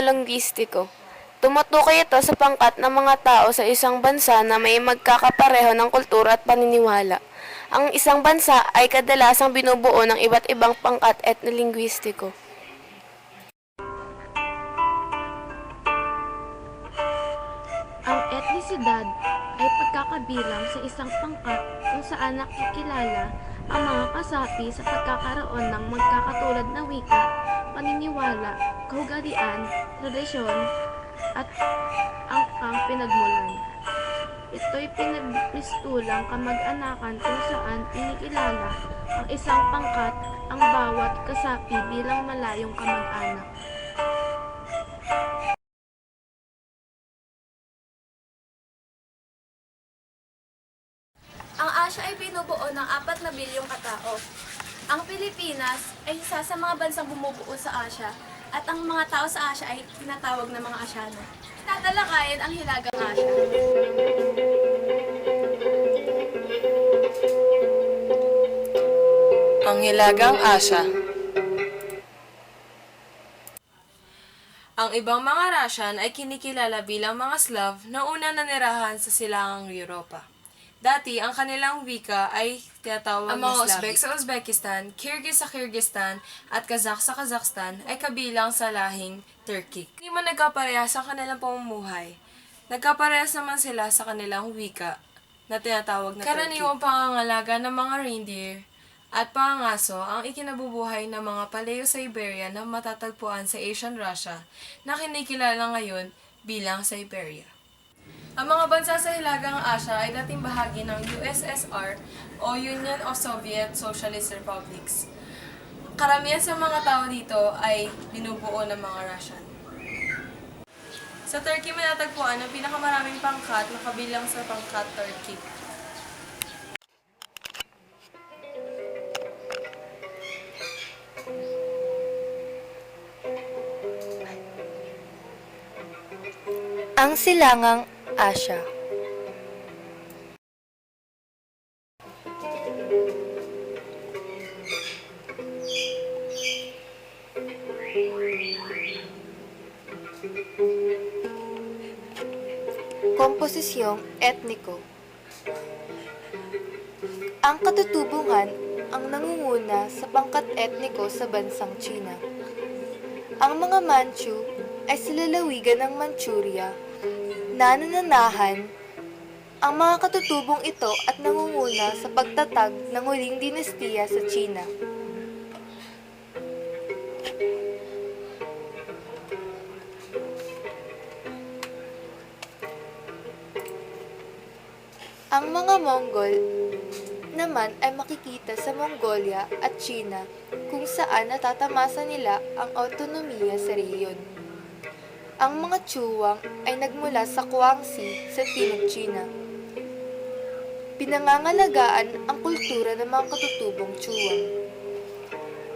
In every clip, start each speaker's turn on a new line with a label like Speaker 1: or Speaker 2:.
Speaker 1: Pangkat etnolongistiko. Tumutukoy ito sa pangkat ng mga tao sa isang bansa na may magkakapareho ng kultura at paniniwala. Ang isang bansa ay kadalasang binubuo ng iba't ibang pangkat etnolinguistiko.
Speaker 2: Ang etnisidad ay pagkakabilang sa isang pangkat kung saan nakikilala ang mga kasapi sa pagkakaroon ng magkakatulad na wika, paniniwala, kahugalian, tradisyon, at angkang pinagmulan. Ito'y pinagmistulang kamag-anakan kung saan inikilala ang isang pangkat ang bawat kasapi bilang malayong kamag-anak.
Speaker 3: Ang Asya ay binubuo ng 4 na bilyong katao. Ang Pilipinas ay isa sa mga bansang bumubuo sa Asya at ang mga tao sa Asya ay tinatawag na mga Asyano. Tatalakayin ang Hilagang Asya.
Speaker 4: Ang Hilagang Asya Ang ibang mga Russian ay kinikilala bilang mga Slav na una nanirahan sa silangang Europa. Dati, ang kanilang wika ay tinatawag
Speaker 5: Ang mga. Uzbek
Speaker 4: sa Uzbekistan, Kyrgyz sa Kyrgyzstan, at Kazakh sa Kazakhstan ay kabilang sa lahing Turkic. Hindi man nagkaparehas ang kanilang pamumuhay. Nagkaparehas naman sila sa kanilang wika na tinatawag na Karaniwang pangangalaga ng mga reindeer at pangangaso ang ikinabubuhay ng mga Paleo-Siberian na matatagpuan sa Asian Russia na kinikilala ngayon bilang Siberia. Ang mga bansa sa Hilagang Asya ay dating bahagi ng USSR o Union of Soviet Socialist Republics. Karamihan sa mga tao dito ay binubuo ng mga Russian. Sa Turkey matatagpuan ang pinakamaraming pangkat na kabilang sa pangkat Turkey.
Speaker 6: Ang Silangang Asya Komposisyong etniko. Ang katutubungan ang nangunguna sa pangkat etniko sa bansang China. Ang mga Manchu ay silalawigan ng Manchuria nanananahan ang mga katutubong ito at nangunguna sa pagtatag ng huling dinastiya sa China. Ang mga Mongol naman ay makikita sa Mongolia at China kung saan natatamasa nila ang autonomiya sa rehiyon. Ang mga Chuwang ay nagmula sa Guangxi sa Timog China. Pinangangalagaan ang kultura ng mga katutubong Chuwang.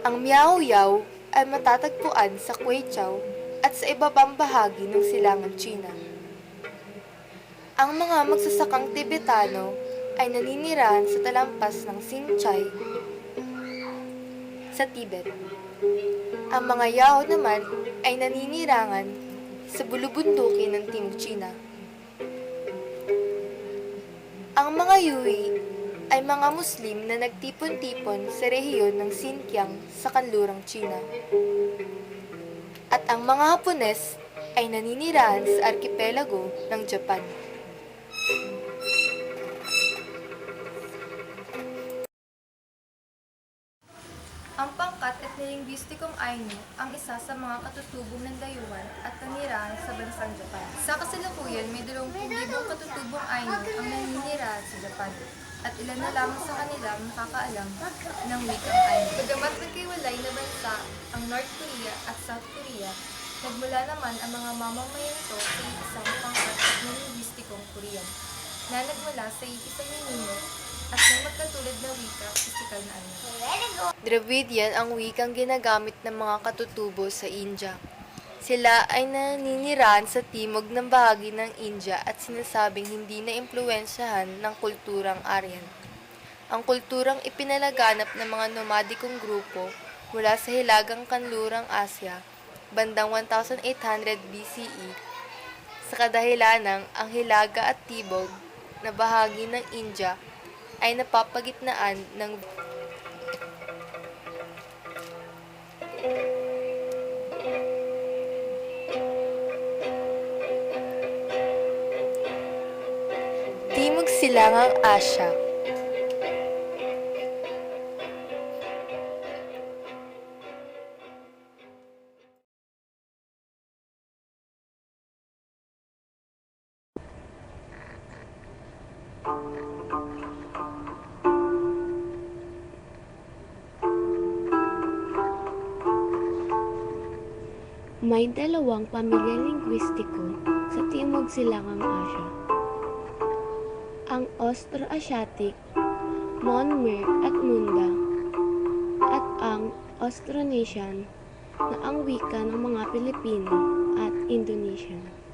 Speaker 6: Ang Miao Yao ay matatagpuan sa Quechao at sa iba pang bahagi ng silangan China. Ang mga magsasakang Tibetano ay naninirahan sa talampas ng Sinchai sa Tibet. Ang mga Yao naman ay naninirangan sa bulubundukin ng Timog China. Ang mga Yui ay mga Muslim na nagtipon-tipon sa rehiyon ng Xinjiang sa kanlurang China. At ang mga Hapones ay naninirahan sa arkipelago ng Japan. Nilingbistikong Ainu ang isa sa mga katutubong ng dayuhan at nanirahan sa bansang Japan. Sa kasalukuyan, may 20,000 katutubong Ainu ang naninirahan sa Japan at ilan na lamang sa kanila ang nakakaalam ng wikang Ainu. Bagamat nagkiwalay na bansa ang North Korea at South Korea, nagmula naman ang mga mamamayan ito sa isang pangkat at nilingbistikong Korean na nagmula sa isang ninino at may magkatulad na wika, pisikal na ano. Dravidian ang wikang ginagamit ng mga katutubo sa India. Sila ay naninirahan sa timog ng bahagi ng India at sinasabing hindi na impluensyahan ng kulturang Aryan. Ang kulturang ipinalaganap ng mga nomadikong grupo mula sa hilagang kanlurang Asya bandang 1800 BCE sa kadahilanang ang Hilaga at Tibog na bahagi ng India ay napapagitnaan ng Timog Silangang Asya.
Speaker 2: May dalawang pamilya linguistiko sa Timog Silangang Asya. Ang Austro-Asiatic, Monmer at Munda, at ang Austronesian na ang wika ng mga Pilipino at Indonesian.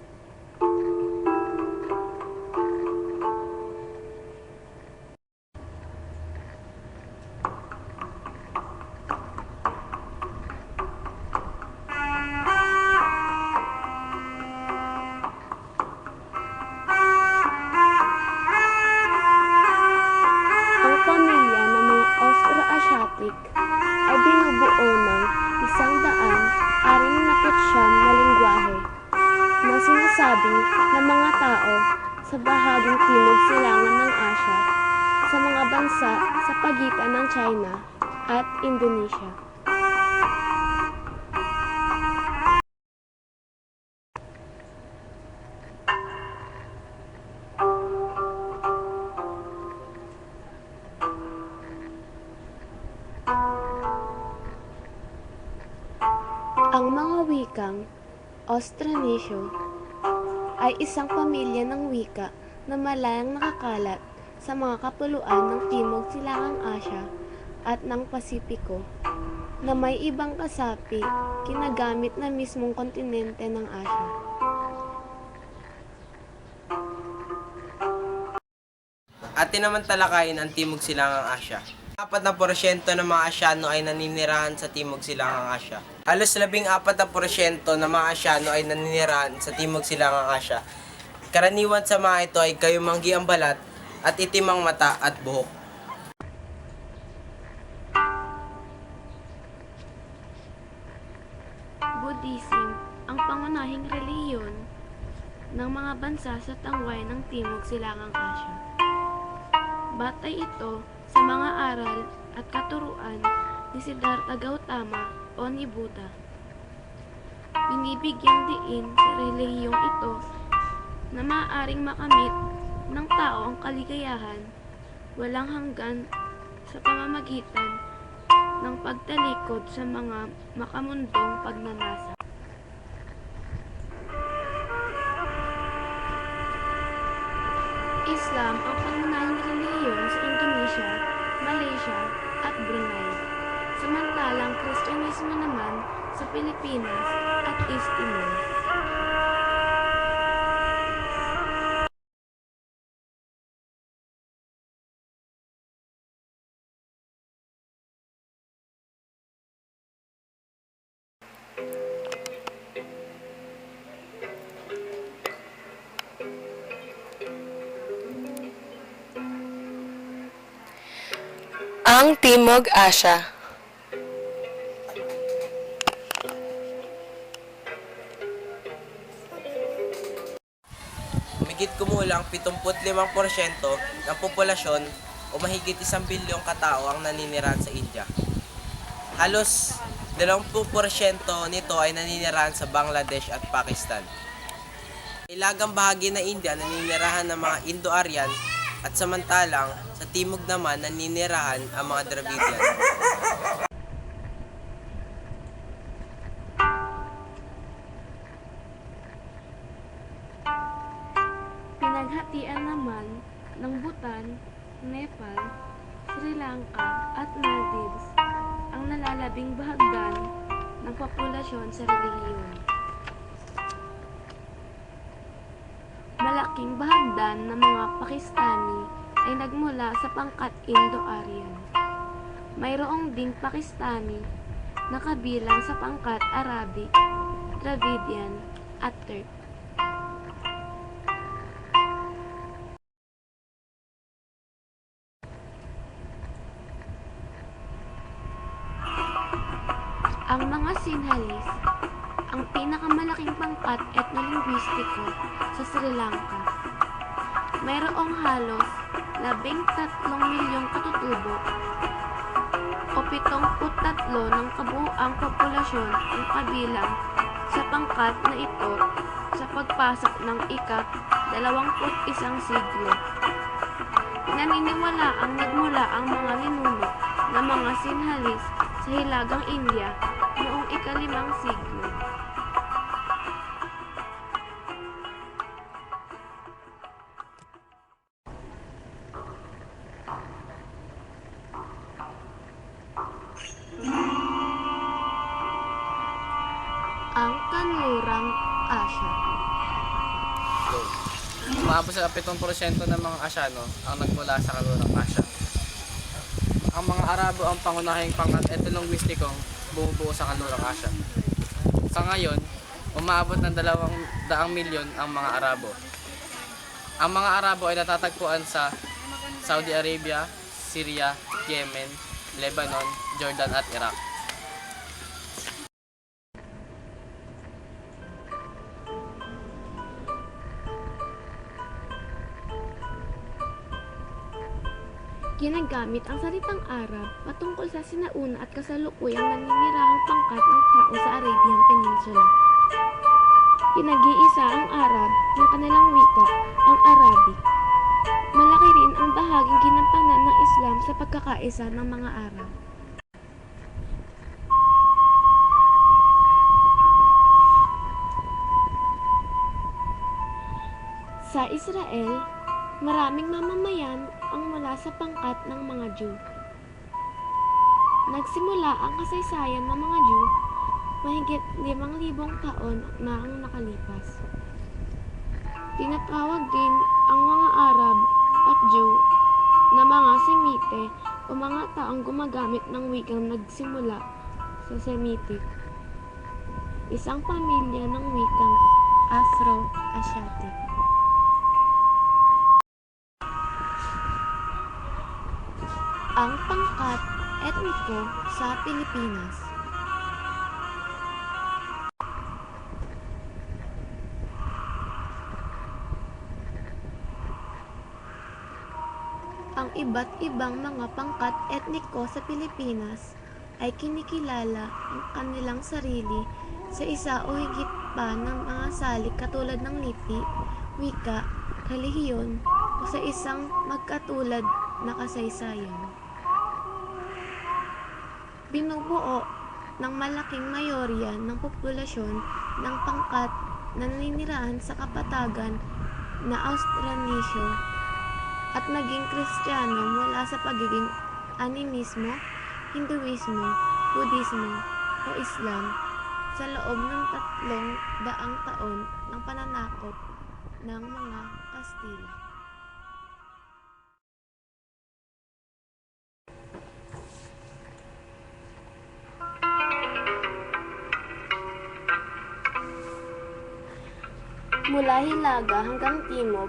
Speaker 2: Wikang Austronesian ay isang pamilya ng wika na malayang nakakalat sa mga kapuluan ng Timog Silangang Asya at ng Pasipiko na may ibang kasapi kinagamit na mismong kontinente ng Asya.
Speaker 5: Atin naman talakayin ang Timog Silangang Asya. 4 na porsyento ng mga Asyano ay naninirahan sa Timog Silangang Asya. Halos 14 na porsyento ng mga Asyano ay naninirahan sa Timog Silangang Asya. Karaniwan sa mga ito ay kayumanggi ang balat at itimang mata at buhok.
Speaker 2: Buddhism ang pangunahing relihiyon ng mga bansa sa tangway ng Timog Silangang Asya. Batay ito sa mga aral at katuruan ni Siddhartha Gautama o ni Buddha. Binibigyang diin sa relihiyong ito na maaaring makamit ng tao ang kaligayahan walang hanggan sa pamamagitan ng pagtalikod sa mga makamundong pagnanasa. Islam ang Samantalang Kristyanismo naman sa Pilipinas at East Timor.
Speaker 1: Ang Timog Asya
Speaker 5: 75% ng populasyon o mahigit isang bilyong katao ang naninirahan sa India. Halos 20% nito ay naninirahan sa Bangladesh at Pakistan. Ilagang bahagi ng India naninirahan ng mga Indo-Aryan at samantalang sa timog naman naninirahan ang mga Dravidian.
Speaker 2: Populasyon sa relihiyon. Malaking bahagdan ng mga Pakistani ay nagmula sa pangkat Indo-Aryan. Mayroong ding Pakistani na kabilang sa pangkat Arabic Dravidian at Turk. Sri Lanka. Mayroong halos labing tatlong milyong katutubo o pitong tatlo ng kabuuang populasyon ang kabilang sa pangkat na ito sa pagpasok ng ikap dalawamput isang siglo. Naniniwala ang nagmula ang mga ninuno ng mga Sinhalese sa Hilagang India noong ikalimang siglo.
Speaker 7: 7% ng mga Asyano ang nagmula sa kalurang Asya. Ang mga Arabo ang pangunahing pangkat etnolingwistikong bumubuo sa kalurang Asya. Sa ngayon, umabot ng dalawang daang milyon ang mga Arabo. Ang mga Arabo ay natatagpuan sa Saudi Arabia, Syria, Yemen, Lebanon, Jordan at Iraq.
Speaker 2: Ginagamit ang salitang Arab patungkol sa sinauna at kasalukuyang naninirahang pangkat ng tao sa Arabian Peninsula. Pinag-iisa ang Arab ng kanilang wika, ang Arabic. Malaki rin ang bahaging ginampanan ng Islam sa pagkakaisa ng mga Arab. Sa Israel, maraming mamamayan ang mula sa pangkat ng mga Jew. Nagsimula ang kasaysayan ng mga Jew mahigit limang libong taon na ang nakalipas. Tinatawag din ang mga Arab at Jew na mga Semite o mga taong gumagamit ng wikang nagsimula sa Semitic. Isang pamilya ng wikang Afro-Asiatic. Ang pangkat etniko sa Pilipinas. Ang iba't ibang mga pangkat etniko sa Pilipinas ay kinikilala ang kanilang sarili sa isa o higit pa ng mga salik katulad ng lipi, wika, relihiyon o sa isang magkatulad na kasaysayan. Binubuo ng malaking mayorya ng populasyon ng pangkat na naninirahan sa kapatagan na Austronesian at naging Kristiyano mula sa pagiging animismo, Hinduismo, Budismo o Islam sa loob ng tatlong daang taon ng pananakop ng mga Kastila. Mula Hilaga hanggang Timog,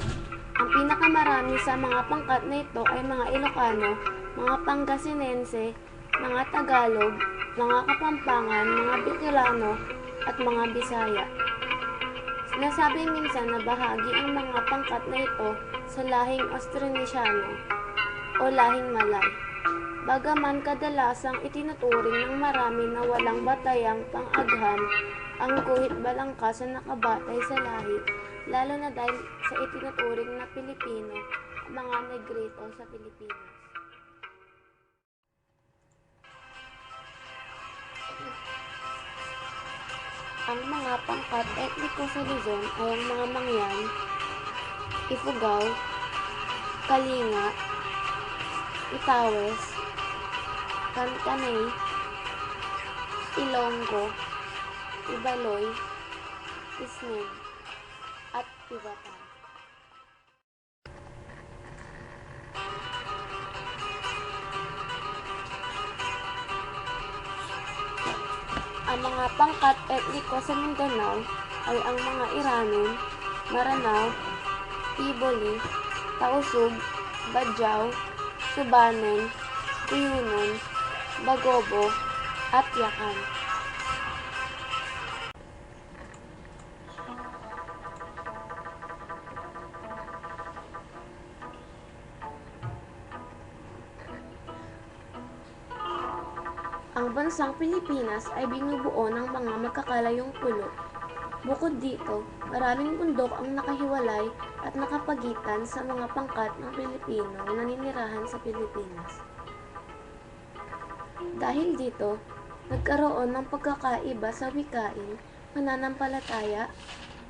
Speaker 2: ang pinakamarami sa mga pangkat na ito ay mga Ilocano, mga Pangasinense, mga Tagalog, mga Kapampangan, mga Bicolano, at mga Bisaya. Sinasabi minsan na bahagi ang mga pangkat na ito sa lahing Austronesiano o lahing Malay. Bagaman kadalasang itinuturing ng marami na walang batayang pang-agham ang guhit balangkas na nakabatay sa lahi, lalo na dahil sa itinuturing na Pilipino, mga negrito sa Pilipinas. Ang mga pangkat etniko sa Luzon ay ang mga Mangyan, Ifugao, Kalinga, Itawes, Kantanay, Ilonggo, Ibaloy, Isnig, at Tibatan. Ang mga pangkat etniko sa Mindanao ay ang mga Iranon, Maranao, Tiboli, Tausug, Badyaw, Subanon, Kuyunon, Bagobo, at Yakan. Bansang Pilipinas ay binubuo ng mga magkakalayong pulo. Bukod dito, maraming bundok ang nakahiwalay at nakapagitan sa mga pangkat ng Pilipino na naninirahan sa Pilipinas. Dahil dito, nagkaroon ng pagkakaiba sa wikain, pananampalataya,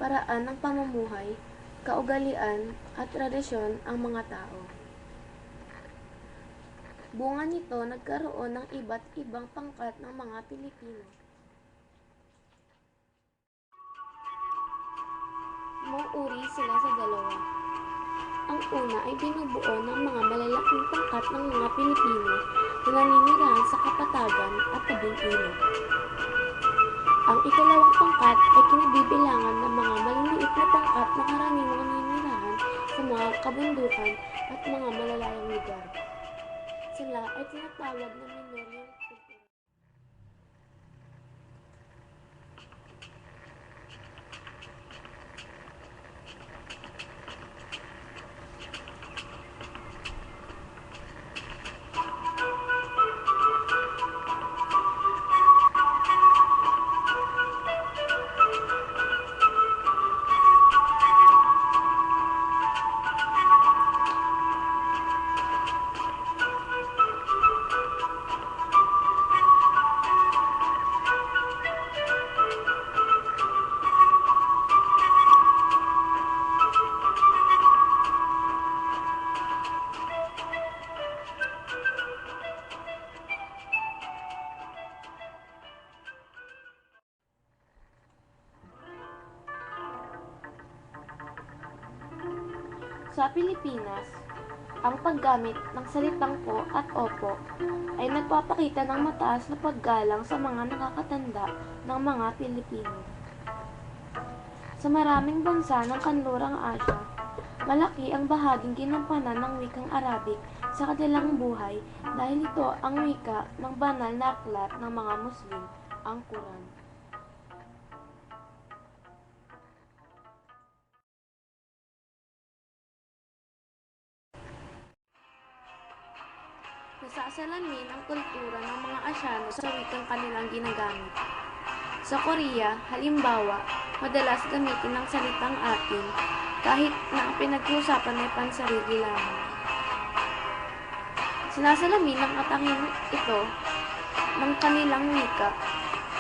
Speaker 2: paraan ng pamumuhay, kaugalian at tradisyon ang mga tao. Bunga nito nagkaroon ng iba't ibang pangkat ng mga Pilipino. Mauri sila sa dalawa. Ang una ay binubuo ng mga malalaking pangkat ng mga Pilipino na naninirahan sa kapatagan at tabing ilog. Ang ikalawang pangkat ay kinabibilangan ng mga maliliit na pangkat na karaniwang naninirahan sa mga kabundukan at mga malalayang lugar. Sila ay tinatawag na minoryang Sa Pilipinas, ang paggamit ng salitang po at opo ay nagpapakita ng mataas na paggalang sa mga nakakatanda ng mga Pilipino. Sa maraming bansa ng kanlurang Asya, malaki ang bahaging ginampanan ng wikang Arabic sa kanilang buhay dahil ito ang wika ng banal na aklat ng mga Muslim, ang Quran. Nasasalamin ang kultura ng mga Asyano sa wikang kanilang ginagamit. Sa Korea, halimbawa, madalas gamitin ang salitang atin kahit na ang pinag-uusapan ay pansarili lamang. Sinasalamin ng atangin ito ng kanilang wika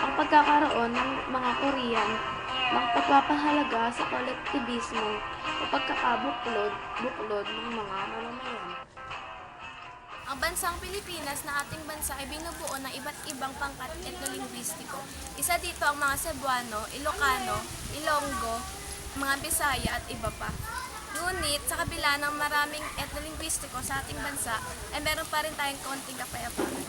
Speaker 2: ang pagkakaroon ng mga Korean ng pagpapahalaga sa kolektibismo o pagkakabuklod buklod ng mga mamamayan.
Speaker 3: Ang bansang Pilipinas na ating bansa ay binubuo ng iba't ibang pangkat etnolinguistiko. Isa dito ang mga Cebuano, Ilocano, Ilonggo, mga Bisaya at iba pa. Ngunit sa kabila ng maraming etnolinguistiko sa ating bansa, ay meron pa rin tayong konting kapayapaan.